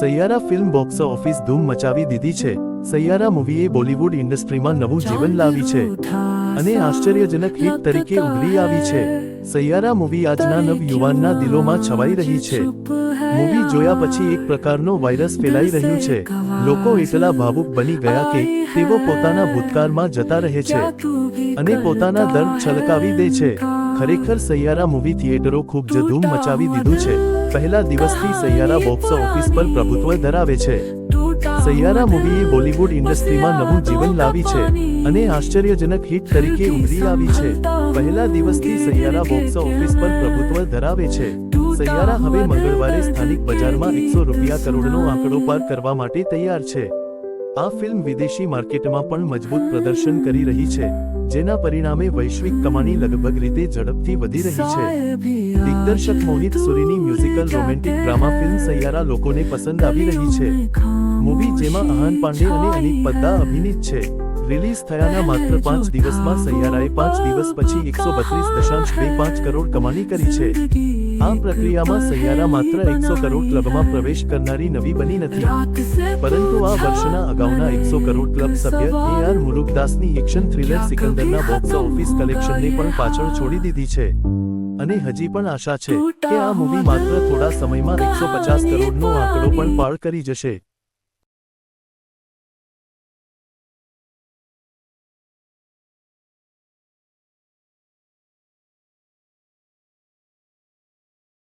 સૈયારા film box office ધૂમ મચાવી દીધી છે. સૈયારા મૂવીએ બોલિવૂડ ઇન્ડસ્ટ્રીમાં નવું જીવન લાવી છે. અને આશ્ચર્યજનક હિટ તરીકે ઉભરી આવી છે. સૈયારા મૂવી આજના નવ યુવાનના દિલોમાં છવાઈ રહી છે. મૂવી જોયા પછી એક પ્રકારનો વાયરસ ફેલાઈ રહ્યું છે. લોકો એટલા ભાવુક બની ગયા કે તેઓ પોતાના ભૂતકાળમાં જતા રહે છે અને પોતાના દર્દ છલકાવી દે છે. ખરેખર સૈયારા મૂવી થિયેટરો ખૂબ જ ધૂમ મચાવી દીધું છે. પહેલા દિવસથી સૈયારા બોક્સ ઓફિસ પર પ્રભુત્વ ધરાવે છે. સૈયારા મૂવીએ બોલિવૂડ ઇન્ડસ્ટ્રીમાં નવું જીવન લાવી છે અને આશ્ચર્યજનક હિટ તરીકે ઉભરી આવી છે. પહેલા દિવસથી સૈયારા બોક્સ ઓફિસ પર પ્રભુત્વ ધરાવે છે. સૈયારા હવે મંગળવારે સ્થાનિક બજારમાં એકસો રૂપિયા કરોડનો આંકડો પાર કરવા માટે તૈયાર છે. આ ફિલ્મ વિદેશી માર્કેટમાં પણ મજબૂત પ્રદર્શન કરી રહી છે. જેના પરિણામે વૈશ્વિક કમાણી લગભગ રીતે ઝડપથી વધી રહી છે. દિગ્દર્શક Mohit સુરીની musical romantic drama film Saiyaara લોકોને પસંદ આવી રહી છે. મૂવી જેમાં અહાન પાંડે અને અનિક પદ્દા અભિનીત છે. રિલીઝ થયાના માત્ર પાંચ દિવસમાં સૈયારાએ પાંચ દિવસ પછી એકસો બત્રીસ દશાંશ બે પાંચ કરોડ કમાણી કરી છે. આ પ્રક્રિયામાં સૈયારા માત્ર એકસો કરોડ ક્લબમાં પ્રવેશ કરનારી નવી બની નથી. પરંતુ આ વર્ષના અગાઉના એકસો કરોડ ક્લબ સભ્ય એ આર મુરુગદાસની એક્શન થ્રિલર સિકંદરના બોક્સ ઓફિસ કલેક્શનને પણ પાછળ છોડી દીધી છે. અને હજી પણ આશા છે કે આ મૂવી માત્ર થોડા સમયમાં એકસો પચાસ કરોડનો આંકડો પણ પાર કરી જશે.